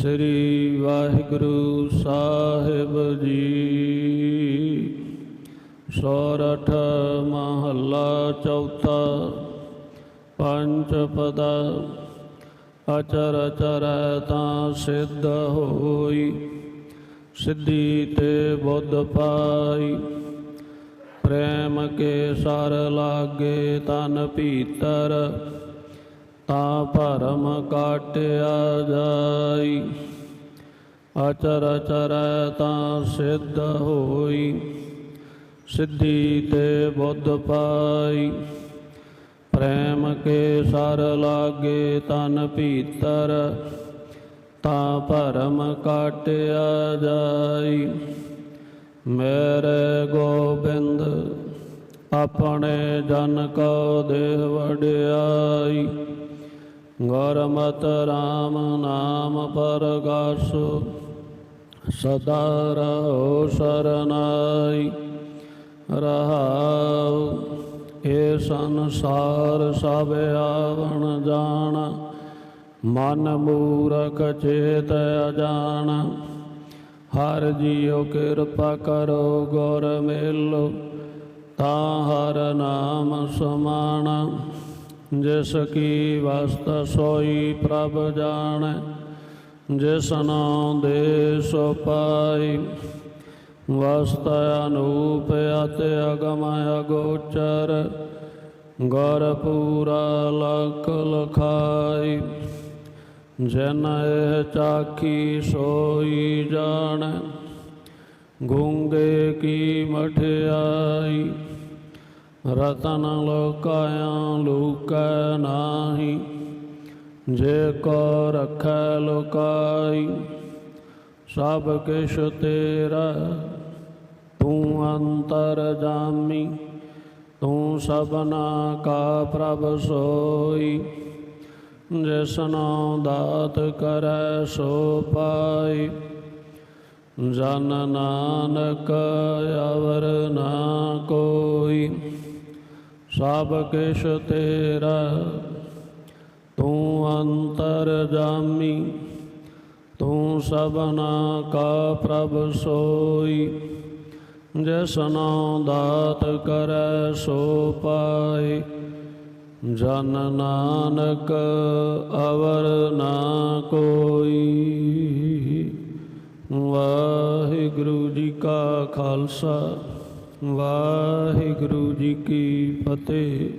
ਸ੍ਰੀ ਵਾਹਿਗੁਰੂ ਸਾਹਿਬ ਜੀ। ਸੋਰਠ ਮਹੱਲਾ ਚੌਥਾ, ਪੰਜ ਪਦਾ, ਅਚਰ ਚਰੈ ਤਾਂ ਸਿੱਧ ਹੋਈ। ਸਿੱਧੀ ਤੇ ਬੁੱਧ ਪਾਈ। ਪ੍ਰੇਮ ਕੇ ਸਰ ਲਾਗੇ ਤਨ ਭੀਤਰ। ਤਾਂ ਭਰਮ ਕਾਟਿਆ ਜਾਈ ਅਚਰ ਚਰੈ ਤਾਂ ਸਿੱਧ ਹੋਈ। ਸਿੱਧੀ ਤੇ ਬੁੱਧ ਪਾਈ। ਪ੍ਰੇਮ ਕੇ ਸਰ ਲਾਗੇ ਤਨ ਭੀਤਰ, ਤਾਂ ਭਰਮ ਕਾਟਿਆ ਜਾਈ ਮੇਰੇ ਗੋਬਿੰਦ ਆਪਣੇ ਜਨ ਕੋ ਦੇਹ ਵਡਿਆਈ। ਗੁਰਮਤਿ ਰਾਮ ਨਾਮ ਪਰਗਾਸੁ, ਸਦਾ ਰਹੋ ਸਰਨਾਈ। ਰਹਾਉ ਇਹ ਸੰਸਾਰ ਸਭ ਆਵਣ ਜਾਣ, ਮਨ ਮੂਰਖ ਚੇਤ ਅਜਾਣ। ਹਰ ਜੀਉ ਕਿਰਪਾ ਕਰੋ ਗੁਰ ਮੇਲੋ ਤਾਂ ਹਰ ਨਾਮ ਸਮਾਨ ਜਿਸ ਕੀ ਵਸਤ ਸੋਈ ਪ੍ਰਭ ਜਾਣੈ, ਜਿਸ ਨਾਮ ਦੇ ਸੋ ਪਾਈ। ਵਸਤ ਅਨੂਪ ਅਤਿ ਅਗਮ ਅਗੋਚਰ ਗੁਰ ਪੂਰਾ ਲਖ ਲਖਾਈ। ਜਨ ਇਹ ਚਾਖੀ ਸੋਈ ਜਾਣ, ਗੂੰਗੇ ਕੀ ਮਠਿਆਈ। ਰਤਨ ਲੋਕਾਇਆ ਲੂਕੈ ਨਾਹੀ ਜੇ ਕੋ ਰਖੈ ਲੋਕਾਈ ਸਭ ਕਿਛ ਤੇਰਾ ਤੂੰ ਅੰਤਰ ਜਾਮੀ ਤੂੰ ਸਭਨਾ ਕਾ ਪ੍ਰਭ ਸੋਈ ਜਿਸਨੋ ਦਾਤ ਕਰੈ ਸੋ ਪਾਈ ਜਨ ਨਾਨਕ ਅਵਰ ਨਾ ਕੋਈ ਸਭ ਕਿਛ ਤੇਰਾ, ਤੂੰ ਅੰਤਰ ਜਾਮੀ, ਤੂੰ ਸਭਨਾ ਕਾ ਪ੍ਰਭ ਸੋਈ। ਜਿਸਨੋ ਦਾਤ ਕਰੈ ਸੋ ਪਾਈ ਜਨ ਨਾਨਕ ਅਵਰ ਨਾ ਕੋਈ। ਵਾਹਿਗੁਰੂ ਜੀ ਕਾ ਖਾਲਸਾ। ਵਾਹਿਗੁਰੂ ਜੀ ਕੀ ਫਤਿਹ।